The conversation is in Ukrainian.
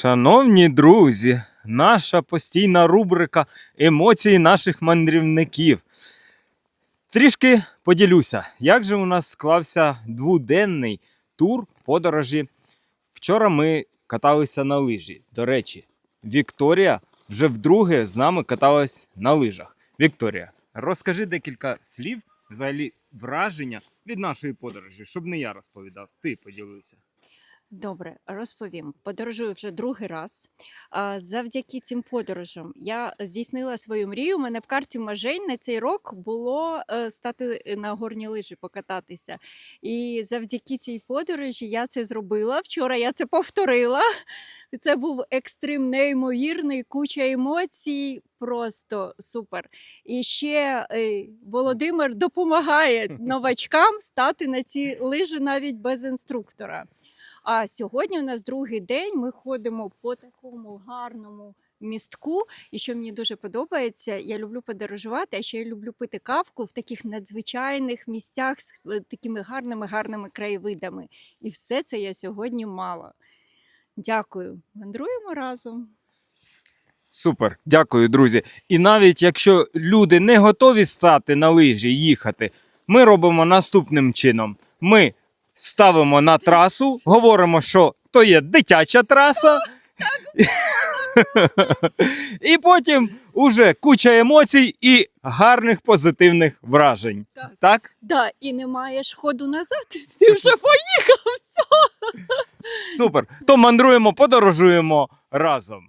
Шановні друзі, наша постійна рубрика емоції наших мандрівників. Трішки поділюся, як же у нас склався двуденний тур подорожі. Вчора ми каталися на лижі. До речі, Вікторія вже вдруге з нами каталась на лижах. Вікторія, розкажи декілька слів, взагалі враження від нашої подорожі, щоб не я розповідав, ти поділився. Добре, розповім. Подорожую вже другий раз. Завдяки цим подорожам я здійснила свою мрію. У мене в карті Мажень на цей рок було е, стати на горні лижі, покататися. І завдяки цій подорожі я це зробила. Вчора я це повторила. Це був екстрим неймовірний, куча емоцій. Просто супер. І ще е, Володимир допомагає новачкам стати на ці лижі навіть без інструктора. А сьогодні у нас другий день. Ми ходимо по такому гарному містку. І що мені дуже подобається, я люблю подорожувати, а ще я люблю пити кавку в таких надзвичайних місцях з е, такими гарними, гарними краєвидами. І все це я сьогодні мала. Дякую. Мандруємо разом. Супер, дякую, друзі. І навіть якщо люди не готові стати на лижі їхати, ми робимо наступним чином: ми ставимо на трасу, говоримо, що то є дитяча траса. І потім уже куча емоцій і гарних позитивних вражень. Так. Так? Да, і немає ж ходу назад. Ти вже поїхав. Супер. То мандруємо, подорожуємо разом.